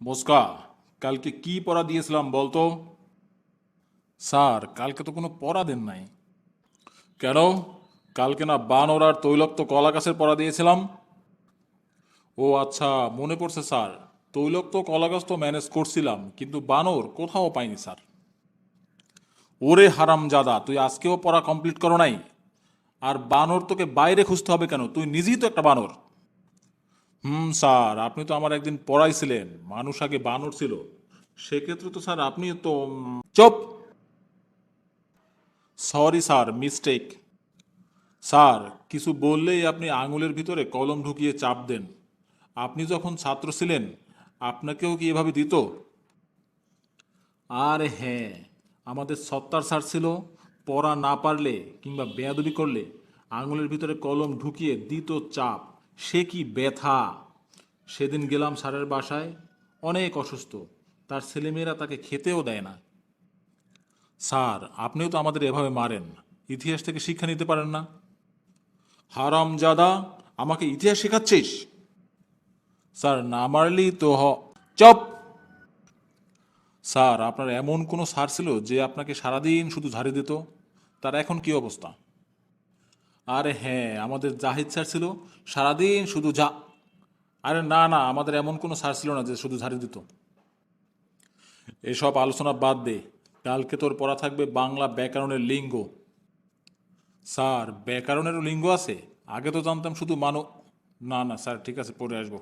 মোস্কা, কালকে কি পড়া দিয়েছিলাম বলতো? স্যার, কালকে তো কোনো পড়া দেন নাই। কেন? কালকে না বানর আর তৈলক্ত কলা গাছের পড়া দিয়েছিলাম। ও আচ্ছা মনে পড়ছে স্যার, তৈলক্ত কলা গাছ তো ম্যানেজ করছিলাম, কিন্তু বানর কোথাও পাইনি স্যার। ওরে হারাম জাদা তুই আজকেও পড়া কমপ্লিট করো নাই। আর বানর তোকে বাইরে খুঁজতে হবে কেন? তুই নিজেই তো একটা বানর। হুম, স্যার, আপনি তো আমার একদিন পড়াইছিলেন। মানুষ আগে বানর ছিল। সেক্ষেত্রে তো স্যার, আপনি তো চুপ। Sorry, sir, mistake. স্যার, কিছু বললেই আপনি আঙুলের ভিতরে কলম ঢুকিয়ে চাপ দেন। আপনি যখন ছাত্র ছিলেন, আপনাকেও কি এভাবে দিত? আর হ্যাঁ আমাদের সত্তার স্যার ছিল, পড়া না পারলে কিংবা বেয়াদবি করলে আঙুলের ভিতরে কলম ঢুকিয়ে দিত চাপ। সে কি ব্যথা? সেদিন গেলাম স্যারের বাসায়, অনেক অসুস্থ। তার ছেলেমেয়েরা তাকে খেতেও দেয় না। স্যার, আপনিও তো আমাদের এভাবে মারেন। ইতিহাস থেকে শিক্ষা নিতে পারেন না। হারাম জাদা, আমাকে ইতিহাস শেখাচ্ছিস? স্যার, না মারলি তো হ চপ! স্যার, আপনার এমন কোনো স্যার ছিল যে আপনাকে সারাদিন শুধু ঝাড়ি দিত? তার এখন কি অবস্থা? আরে হ্যাঁ আমাদের জাহিদ স্যার ছিল সারাদিন শুধু যা। আরে না না, আমাদের এমন কোনো স্যার ছিল না যে শুধু ঝাড়ি দিত। এসব আলোচনা বাদ দে। কালকে তোর পড়া থাকবে বাংলা ব্যাকরণের লিঙ্গ। স্যার, ব্যাকরণেরও লিঙ্গ আছে? আগে তো জানতাম শুধু মানব না না, স্যার, ঠিক আছে, পড়ে আসব।